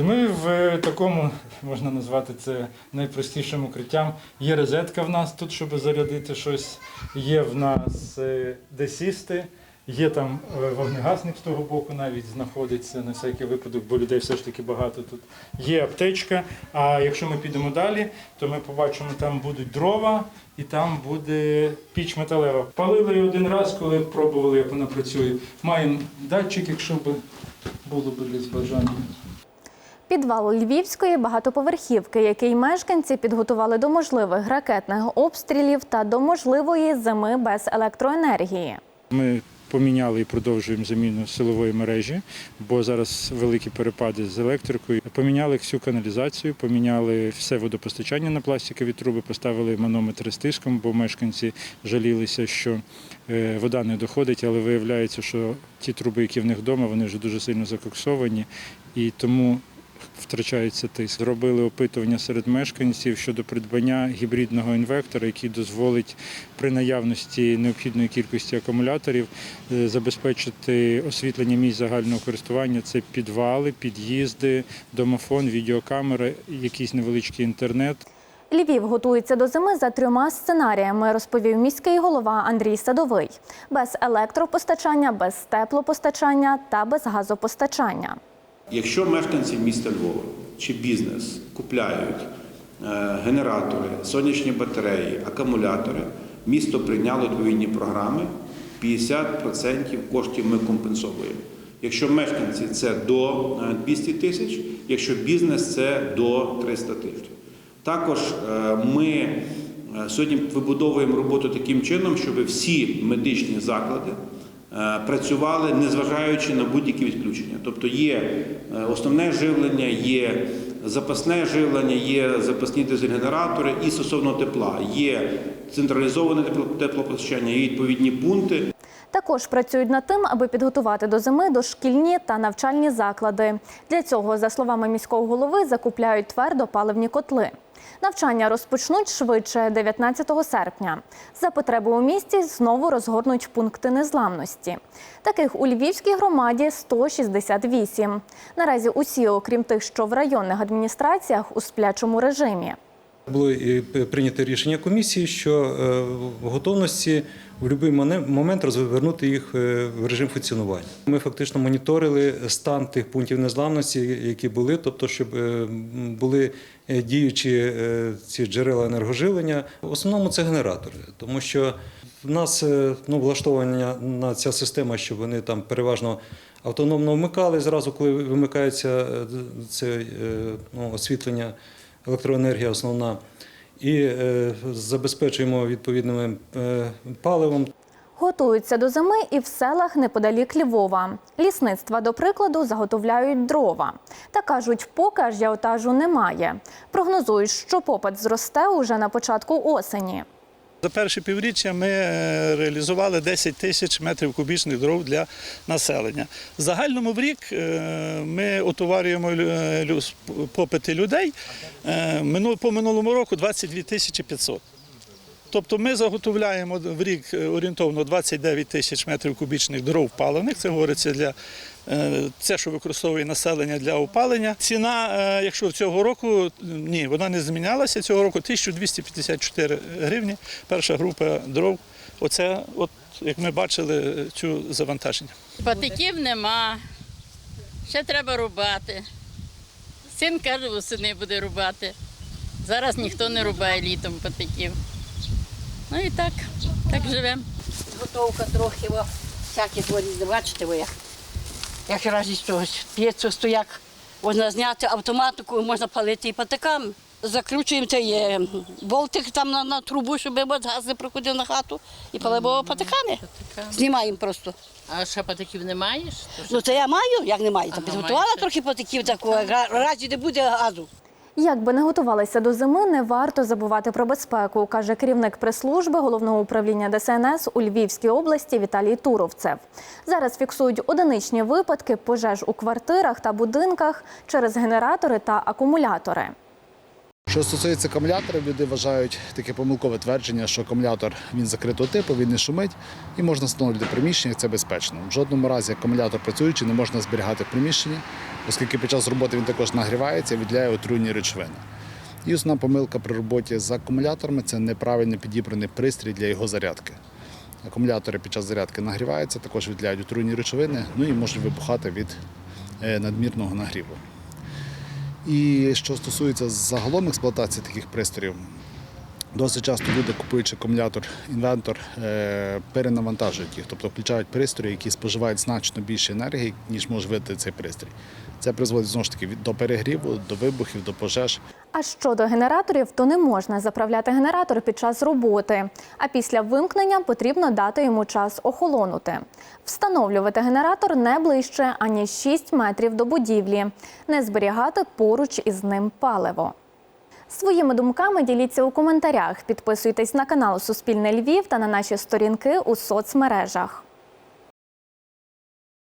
Ми в такому, можна назвати це найпростішим укриттям. Є розетка в нас тут, щоб зарядити щось. Є в нас е, де сісти, є там е, вогнегасник з того боку навіть знаходиться на всякий випадок, бо людей все ж таки багато тут. Є аптечка. А якщо ми підемо далі, то ми побачимо, там будуть дрова і там буде піч металева. Палили один раз, коли пробували, як вона працює. Маємо датчик, якщо б було б десь бажання. Підвал Львівської багатоповерхівки, який мешканці підготували до можливих ракетних обстрілів та до можливої зими без електроенергії. Ми поміняли і продовжуємо заміну силової мережі, бо зараз великі перепади з електрикою. Поміняли всю каналізацію, поміняли все водопостачання на пластикові труби, поставили манометри з тиском, бо мешканці жалілися, що е, вода не доходить, але виявляється, що ті труби, які в них вдома, вони вже дуже сильно закоксовані і тому. Втрачається тиск. Зробили опитування серед мешканців щодо придбання гібридного інвектора, який дозволить при наявності необхідної кількості акумуляторів е, забезпечити освітлення місць загального користування. Це підвали, під'їзди, домофон, відеокамери, якийсь невеличкий інтернет. Львів готується до зими за трьома сценаріями, розповів міський голова Андрій Садовий: без електропостачання, без теплопостачання та без газопостачання. Якщо мешканці міста Львова чи бізнес купляють е, генератори, сонячні батареї, акумулятори, місто прийняло відповідні програми, 50% коштів ми компенсовуємо. Якщо мешканці це до е, 200 тисяч, якщо бізнес це до 300 тисяч. Також е, ми е, сьогодні вибудовуємо роботу таким чином, щоб всі медичні заклади е, працювали, незважаючи на будь-які відключення. Тобто є е, основне живлення, є запасне живлення, є запасні дизель-генератори і стосовно тепла, є централізоване тепло- теплопостачання, є відповідні пункти. Також працюють над тим, аби підготувати до зими дошкільні та навчальні заклади. Для цього, за словами міського голови, закупляють твердопаливні котли. Навчання розпочнуть швидше 19 серпня. За потреби у місті знову розгорнуть пункти незламності. Таких у Львівській громаді 168. Наразі усі, окрім тих, що в районних адміністраціях, у сплячому режимі. Було прийнято рішення комісії, що е, в готовності в будь-який момент розвернути їх е, в режим функціонування. Ми фактично моніторили стан тих пунктів незламності, які були, тобто, щоб е, були діючі ці джерела енергоживлення. В основному це генератори, тому що в нас ну, влаштована на ця система, щоб вони там переважно автономно вмикали зразу, коли вимикається це ну, освітлення електроенергія основна, і е, забезпечуємо відповідним е, паливом. Готуються до зими і в селах неподалік Львова. Лісництва, до прикладу, заготовляють дрова. Та кажуть, поки ажіотажу немає. Прогнозують, що попит зросте уже на початку осені. За перше півріччя ми е, реалізували 10 тисяч метрів кубічних дров для населення. В загальному в рік е, ми отоварюємо лю- попити людей е, по минулому року 22 тисячі 500. Тобто ми заготовляємо в рік е, орієнтовно 29 тисяч метрів кубічних дров паливних. Це говориться для е, це, що використовує населення для опалення. Ціна, е, якщо цього року ні, вона не змінялася. Цього року 1254 гривні. Перша група дров. Оце, от як ми бачили, цю завантаження. Патиків нема. Ще треба рубати. Син каже, восени буде рубати. Зараз ніхто не рубає літом патиків. Ну і так, так живемо. Готовка трохи, о, всякі дворі, бачите ви як. Як разі чогось. П'ється стояк, можна зняти автоматику, можна палити і патиками. Закручуємо цей е, болтик там на, на трубу, щоб газ не проходив на хату і палимо патиками. Знімаємо просто. А ще патиків не маєш? Ну це я маю, як не маю. Ага, підготувала маєте. трохи патиків такого, ра- разі не буде газу. Як би не готувалися до зими, не варто забувати про безпеку, каже керівник прес-служби головного управління ДСНС у Львівській області Віталій Туровцев. Зараз фіксують одиничні випадки пожеж у квартирах та будинках через генератори та акумулятори. Що стосується акумуляторів, люди вважають таке помилкове твердження, що акумулятор він закритого типу, він не шумить і можна встановлювати в приміщеннях, це безпечно. В жодному разі акумулятор працюючий не можна зберігати в приміщенні, оскільки під час роботи він також нагрівається і відділяє отруйні речовини. І основна помилка при роботі з акумуляторами це неправильно підібраний пристрій для його зарядки. Акумулятори під час зарядки нагріваються, також відділяють отруйні речовини, ну і можуть вибухати від е, надмірного нагріву. І що стосується загалом експлуатації таких пристроїв, досить часто люди, купуючи акумулятор, інвентор, е, перенавантажують їх, тобто включають пристрої, які споживають значно більше енергії, ніж може видати цей пристрій. Це призводить знову ж таки до перегріву, до вибухів, до пожеж. А щодо генераторів, то не можна заправляти генератор під час роботи. А після вимкнення потрібно дати йому час охолонути. Встановлювати генератор не ближче ані 6 метрів до будівлі, не зберігати поруч із ним паливо. Своїми думками діліться у коментарях. Підписуйтесь на канал Суспільне Львів та на наші сторінки у соцмережах.